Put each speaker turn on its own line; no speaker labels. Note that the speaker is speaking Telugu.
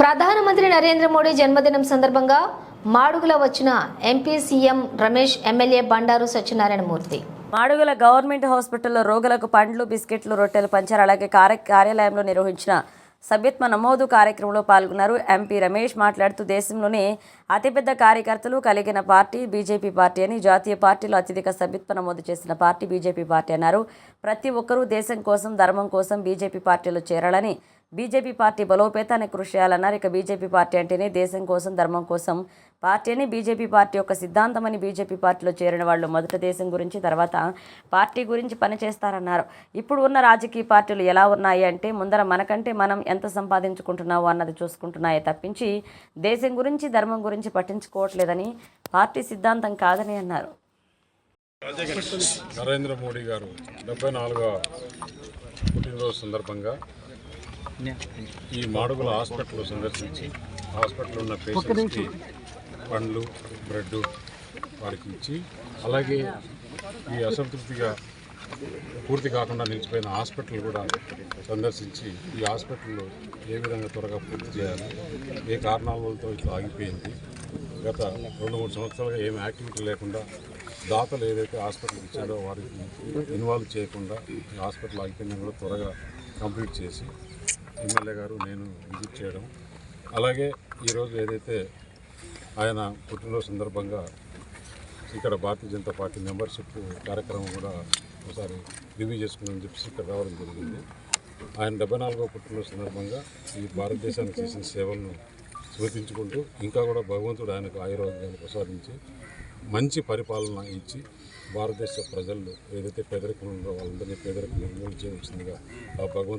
ప్రధానమంత్రి నరేంద్ర మోడీ జన్మదినం సందర్భంగా మాడుగుల వచ్చిన MP CM Ramesh MLA Bandaru Satyanarayana Murthy.
Madugula government హాస్పిటల్లో రోగులకు పండ్లు బిస్కెట్లు రొట్టెలు పంచారు. అలాగే కార్యాలయంలో నిర్వహించిన సభ్యత్వ నమోదు కార్యక్రమంలో పాల్గొన్నారు ఎంపీ రమేష్. మాట్లాడుతూ దేశంలోనే అతిపెద్ద కార్యకర్తలు కలిగిన పార్టీ బీజేపీ పార్టీ అని జాతీయ పార్టీలో అత్యధిక సభ్యత్వ నమోదు చేసిన పార్టీ బీజేపీ పార్టీ అన్నారు. ప్రతి ఒక్కరూ దేశం కోసం ధర్మం కోసం బీజేపీ పార్టీలో చేరాలని బీజేపీ పార్టీ బలోపేతానికి కృషి చేయాలన్నారు. ఇక బీజేపీ పార్టీ అంటేనే దేశం కోసం ధర్మం కోసం పార్టీ అని బీజేపీ పార్టీ యొక్క సిద్ధాంతమని బీజేపీ పార్టీలో చేరిన వాళ్ళు మొదట దేశం గురించి తర్వాత పార్టీ గురించి పనిచేస్తారన్నారు ఇప్పుడు ఉన్న రాజకీయ పార్టీలు ఎలా ఉన్నాయి అంటే ముందర మనకంటే మనం ఎంత సంపాదించుకుంటున్నావు అన్నది చూసుకుంటున్నాయే తప్పించి దేశం గురించి ధర్మం గురించి పట్టించుకోవట్లేదని పార్టీ సిద్ధాంతం కాదని అన్నారు.
నరేంద్ర మోడీ గారు డెబ్బై నాలుగవ పుట్టినరోజు సందర్భంగా ఈ మాడుగుల హాస్పిటల్ సందర్శించి హాస్పిటల్ ఉన్న పేషెంట్స్కి పండ్లు బ్రెడ్ వారికి ఇచ్చి అలాగే ఈ అసంతృప్తిగా పూర్తి కాకుండా నిలిచిపోయిన హాస్పిటల్ కూడా సందర్శించి ఈ హాస్పిటల్లో ఏ విధంగా త్వరగా పూర్తి చేయాలి ఏ కారణాలతో ఇట్లా ఆగిపోయింది గత రెండు మూడు సంవత్సరాలుగా ఏం యాక్టివిటీ లేకుండా దాతలు ఏదైతే హాస్పిటల్కి ఇచ్చాడో వారికి ఇన్వాల్వ్ చేయకుండా ఈ హాస్పిటల్ ఆగిపోయినా కూడా త్వరగా కంప్లీట్ చేసి ఎమ్మెల్యే గారు నేను విజిట్ చేయడం. అలాగే ఈరోజు ఏదైతే ఆయన పుట్టినరోజు సందర్భంగా ఇక్కడ భారతీయ జనతా పార్టీ మెంబర్షిప్ కార్యక్రమం కూడా ఒకసారి రివ్యూ చేసుకుందని చెప్పేసి ఇక్కడ రావడం జరిగింది. ఆయన డెబ్బై నాలుగో పుట్టినరోజు సందర్భంగా ఈ భారతదేశానికి చేసిన సేవలను స్మృతించుకుంటూ ఇంకా కూడా భగవంతుడు ఆయనకు ఆయుర్వేదాన్ని ప్రసాదించి మంచి పరిపాలన ఇచ్చి భారతదేశ ప్రజలు ఏదైతే పేదరికంలో వాళ్ళందరినీ పేదరికం నిర్మూలన చేయవలసిందిగా ఆ భగవంతుడు